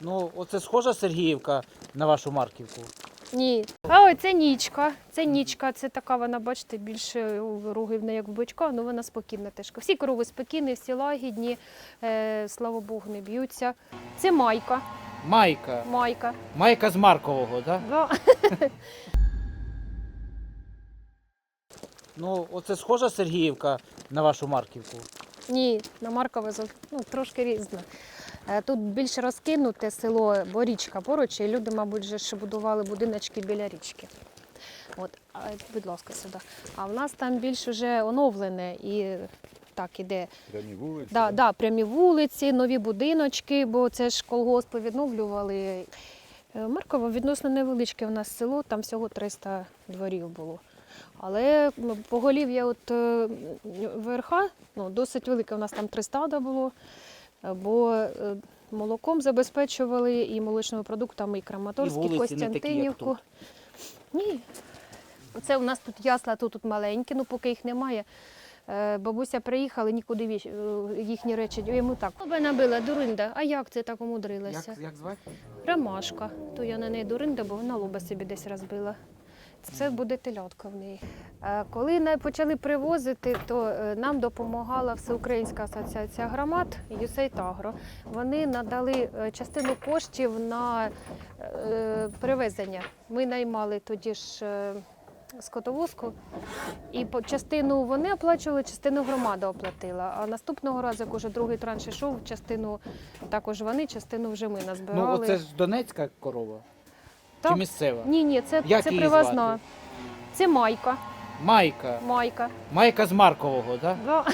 Ну, оце схожа Сергіївка на вашу Марківку. Ні. А ось це нічка. Це нічка. Це така вона, бачите, більше неї як в бичка, але вона спокійна теж. Всі корови спокійні, всі лагідні, е, слава Богу, не б'ються. Це майка. Майка. Майка. Майка з Маркового, так? Да. Ну, оце схожа Сергіївка на вашу Марківку. Ні, на Маркове ну, трошки різно. Е, Тут більш розкинуте село, бо річка поруч, і люди, мабуть, вже ще будували будиночки біля річки. От, будь ласка, сюди. А в нас там більш вже оновлене і так іде. Прямі вулиці. Да, да, прямі вулиці, нові будиночки, бо це ж колгоспи відновлювали. Е, Марково відносно невеличке в нас село, там всього 300 дворів було. Але поголів'я от е, ВРХ ну, досить велике, у нас там три стада було, бо е, молоком забезпечували і молочними продуктами, і Краматорськ, і, Костянтинівку. Ні. Це у нас тут ясла, тут, тут маленькі, ну поки їх немає. Е, Бабуся приїхала, нікуди віч- е, їхні речі. Йому так. Тебе набила дуринда. А як це так умудрилася? Як, як звати? Ромашка. То я на неї дуринда, бо вона лоба собі десь розбила. Це буде телятка в неї. Е, Коли почали привозити, то е, нам допомагала Всеукраїнська асоціація громад «Юсейт Агро». Вони надали е, частину коштів на перевезення. Ми наймали тоді ж скотовозку, і частину вони оплачували, частину громада оплатила. А наступного разу, як уже другий транш йшов, частину також вони, частину вже ми назбирали. Ну, оце ж Донецька корова. Так. Чи місцева? Ні, ні, це, Як це її привозна. звати? Це майка. Майка. Майка. Майка з Маркового, так? Да.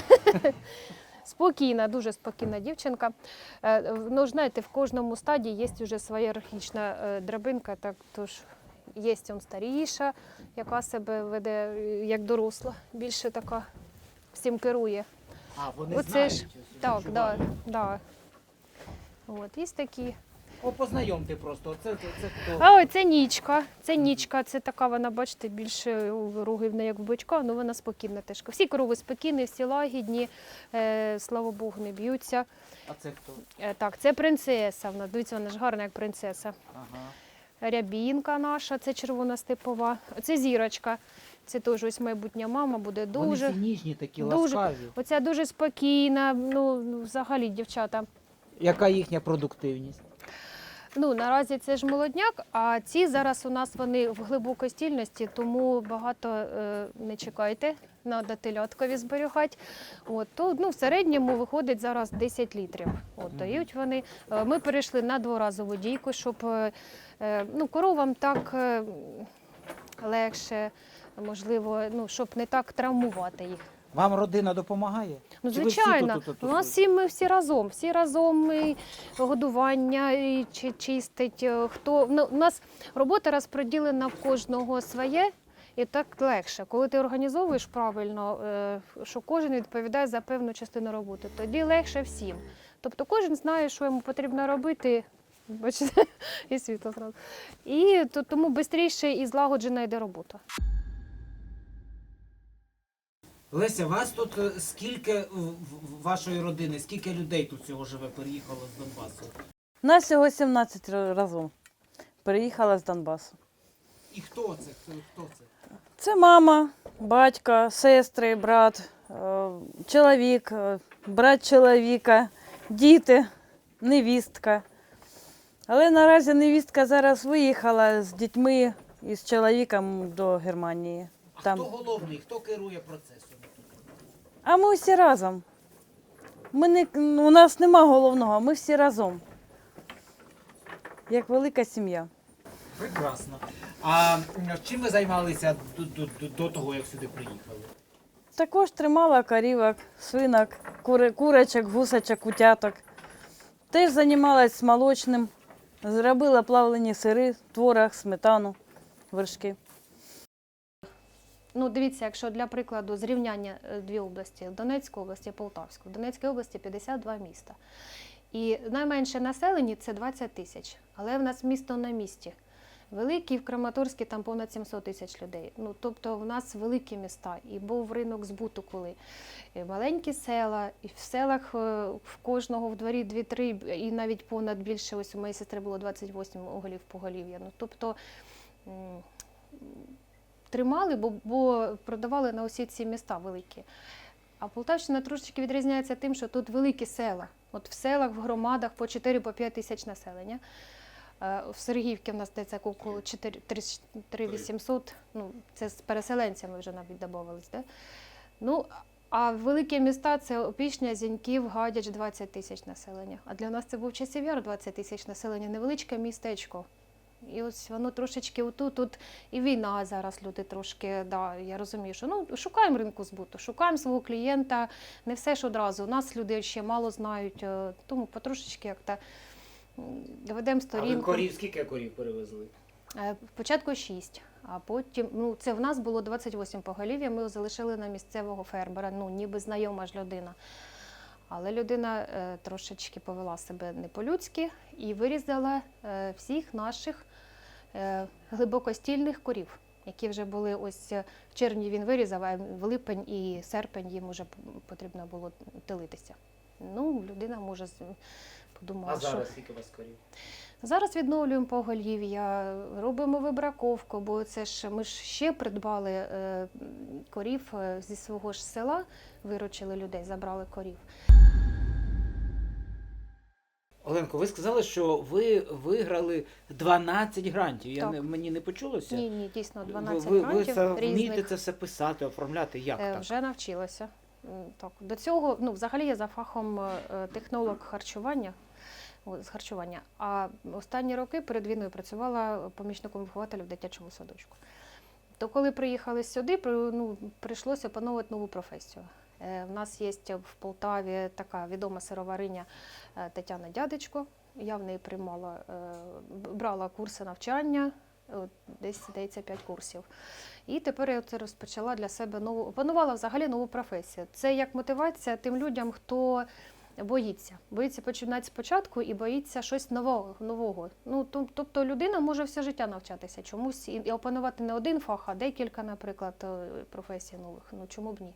Спокійна, дуже спокійна дівчинка. Е, Ну, ж знаєте, в кожному стаді є вже своя ієрархічна е, драбинка, так тож є он старіша, яка себе веде е, як доросла, більше така всім керує. А, вони Оце ж так, да, да. От, є такі. О, познайомте просто. Оце, це, це хто? А це нічка. Це нічка, це така вона, бачите, більше руги в неї як в бичка, але вона спокійна теж. Всі корови спокійні, всі лагідні, е, слава Богу, не б'ються. А це хто? Е, так, це принцеса. Вона, дивіться, вона ж гарна, як принцеса. Ага. Рябінка наша, це червона степова. Це зірочка. Це теж ось майбутня мама буде дуже. Вони всі ніжні такі, дуже- ласкаві. Оця дуже спокійна. Ну, ну, взагалі, дівчата. Яка їхня продуктивність? Ну, наразі це ж молодняк, а ці зараз у нас вони в глибокій стільності, тому багато е, не чекайте, треба теляткові зберігати. От, то, ну, в середньому виходить зараз 10 літрів. От, дають вони. Е, Ми перейшли на дворазову дійку, щоб е, е, ну, коровам так е, легше, можливо, ну, щоб не так травмувати їх. Вам родина допомагає? Ну, Чи ви всі звичайно, тут- тут- тут- у нас всі ми всі разом, всі разом і годування і чи чистить. е, Хто ну, у нас робота розподілена в кожного своє. І так легше, коли ти організовуєш правильно, е, що кожен відповідає за певну частину роботи, тоді легше всім. Тобто кожен знає, що йому потрібно робити. Бачите, і світло зразу. І то, тому швидше і злагоджена йде робота. Леся, вас тут е, скільки вашої родини, скільки людей тут всього живе, переїхало з Донбасу? Нас всього 17 ра- разом. Переїхала з Донбасу. І хто це? Хто, хто це? Це мама, батько, сестри, брат, е, чоловік, е, брат чоловіка, діти, невістка. Але наразі невістка зараз виїхала з дітьми і з чоловіком до Германії. А Там. хто головний, хто керує процесом? А ми всі разом. Ми не, у нас нема головного, ми всі разом. Як велика сім'я. Прекрасно. А чим ви займалися до, до, до, того, як сюди приїхали? Також тримала корівок, свинок, кури, курочок, гусочок, утяток. Теж займалась молочним, зробила плавлені сири, творог, сметану, вершки. Ну, дивіться, якщо для прикладу зрівняння е, дві області Донецьку області Полтавську. В Донецькій області 52 міста. І найменше населені це 20 тисяч. Але в нас місто на місті. Великий в Краматорській там понад 700 тисяч людей. Ну тобто в нас великі міста, і був ринок збуту, коли і маленькі села, і в селах е, в кожного в дворі 2-3, і навіть понад більше. Ось у моєї сестри було 28 оголів поголів'я. Ну тобто тримали, бо, бо продавали на усі ці міста великі. А Полтавщина трошечки відрізняється тим, що тут великі села. От в селах, в громадах по 4-5 тисяч населення. Е, В Сергіївці в нас здається около 4 800, ну це з переселенцями вже навіть додавались. Да? Ну, а великі міста це Опішня, Зіньків, Гадяч 20 тисяч населення. А для нас це був Часів'яр 20 тисяч населення, невеличке містечко. І ось воно трошечки отут, тут і війна зараз люди трошки, да, я розумію, що ну шукаємо ринку збуту, шукаємо свого клієнта, не все ж одразу. У нас люди ще мало знають, е, тому потрошечки як то ведемо А ви сторінку. корів, скільки корів перевезли? Е, Спочатку 6, а потім, ну це в нас було 28 поголів'я, ми залишили на місцевого фермера, ну ніби знайома ж людина. Але людина е, трошечки повела себе не по-людськи і вирізала е, всіх наших е, глибокостільних корів, які вже були ось в червні він вирізав, а в липень і серпень їм вже потрібно було тилитися. Ну, людина може подумати. А зараз скільки у вас корів? Зараз відновлюємо поголів'я, робимо вибраковку, бо це ж ми ж ще придбали е, корів е, зі свого ж села, виручили людей, забрали корів. Оленко, ви сказали, що ви виграли 12 грантів. Я Так. не, мені не почулося. Ні, ні, дійсно, 12 ви, ви, ви грантів це вмієте це все писати, оформляти? Як Е, так? Вже навчилася. Так, до цього, ну, взагалі я за фахом е, технолог харчування. З харчування. А останні роки перед війною працювала помічником вихователя в дитячому садочку. То коли приїхали сюди, ну, прийшлося опановувати нову професію. Е, В нас є в Полтаві така відома сировариня е, Тетяна Дядечко. Я в неї приймала, е, брала курси навчання, десь здається 5 курсів. І тепер я це розпочала для себе нову, опанувала взагалі нову професію. Це як мотивація тим людям, хто боїться. Боїться починати спочатку і боїться щось нового. нового. Ну, тобто людина може все життя навчатися чомусь і, опанувати не один фах, а декілька, наприклад, е, професій нових. Ну чому б ні?